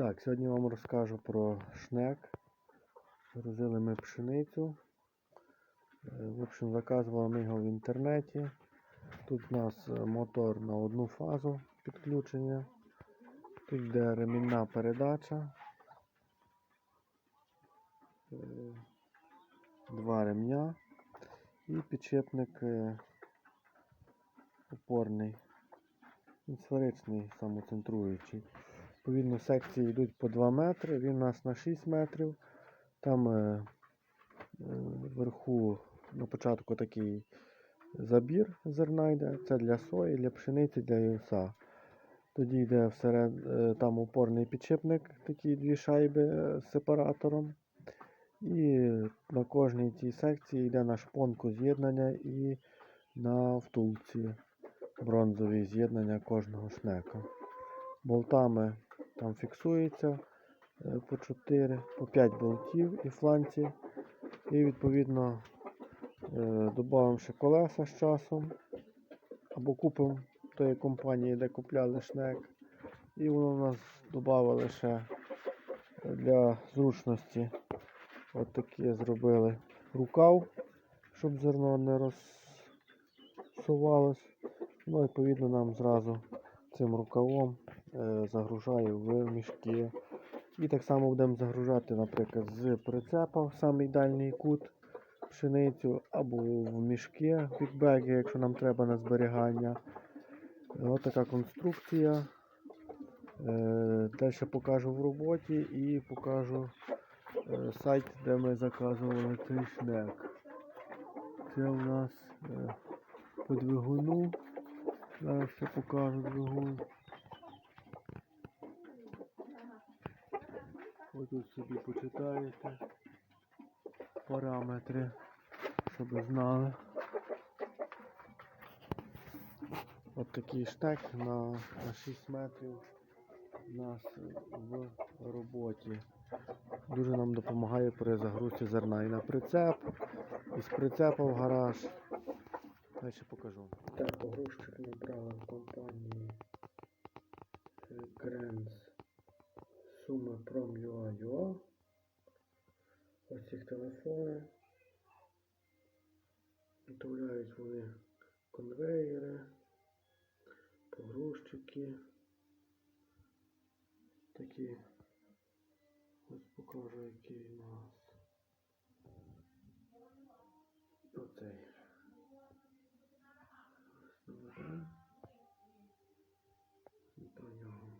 Так, сьогодні вам розкажу про шнек. Грузили ми пшеницю. Е, В общем, заказували ми його в інтернеті. Тут у нас е, мотор на одну фазу підключення. Тут йде ремінна передача. Е, Два ремня і підшипник е, опорний. Сферичний, самоцентруючий. Відповідно, секції йдуть по 2 метри, він у нас на 6 метрів. Там е, е, вверху на початку такий забір зерна йде. Це для сої, для пшениці, для вівса. Тоді йде всеред, е, там опорний підшипник, такі дві шайби е, з сепаратором. І на кожній цій секції йде на шпонку з'єднання і на втулці бронзові з'єднання кожного шнека. Болтами там фіксується е, по 4, по 5 болтів і фланці. І відповідно е, додаємо ще колеса з часом. Або купимо тої компанії, де купляли шнек. І воно в нас додавали ще для зручності. От такі зробили рукав, щоб зерно не розсувалось. Ну, відповідно, нам зразу цим рукавом е, загружаю в мішки. І так само будемо загружати, наприклад, з прицепа в самий дальній кут пшеницю, або в мішки, бікбеги, якщо нам треба на зберігання. Ось така конструкція. Е, Далі покажу в роботі і покажу е, сайт, де ми заказували цей шнек. Це у нас е, по двигуну. Зараз ще покажу двигун. Ось тут собі почитаєте параметри, щоб знали. От такий штек на, на 6 метрів у нас в роботі. Дуже нам допомагає при загрузці зерна і на прицеп, і з прицепа в гараж. Далі покажу. Так, погрузчик ми брали в компанії Grens Суми Prom.ua.ua. Ось їх телефони. Виготовляють вони конвейери, погрузчики. Такі. Ось покажу, який у нас. Оцей. Добре. І про нього.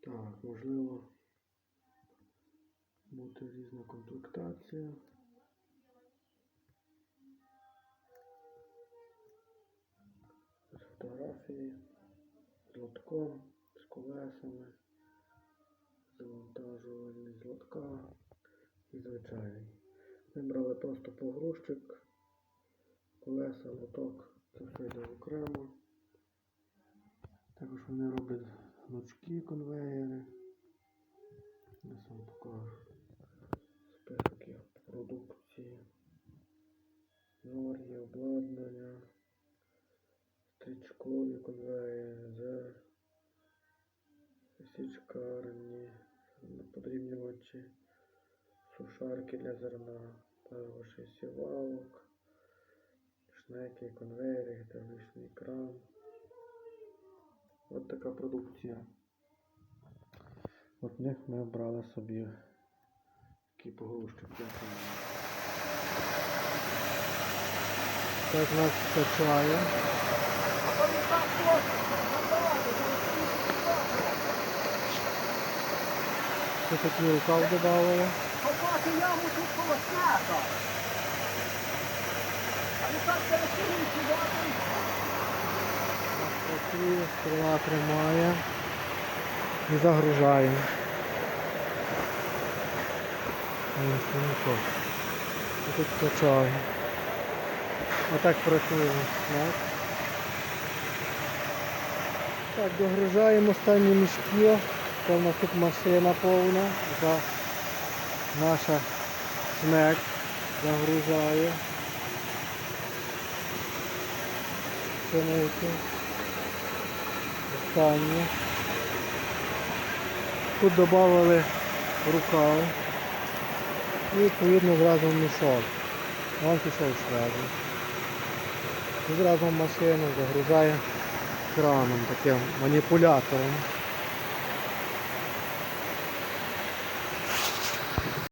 Так, можливо бути різна комплектація. Ось фотографії з лотком, з колесами, завантажувальний з лотка і звичайний. Ми брали просто погрузчик, колеса, лоток, це все йде окремо. Також вони роблять гнучки конвеєри. Я сам покажу продукції. Норі, обладнання, стрічкові конвеєри, з січкарні, подрібнювачі, сушарки для зерна, також сівалок, шнеки, конвейери, гідравлічний кран. От така продукція. От них ми брали собі такі погрузчики. Так нас качає. Це такий рукав додавали. Копати яму тут коло снега. А не так пересунути воду. Такі стріла тримає і загружає. І тут качає. Отак працює. Так. Так, догружаємо останні мішки. Це в нас тут машина повна. За наша шнек загружає. пшениці. Останнє. Тут додали рукав. І відповідно зразу мішок. Вон пішов зразу. І зразу машину загружає краном таким маніпулятором.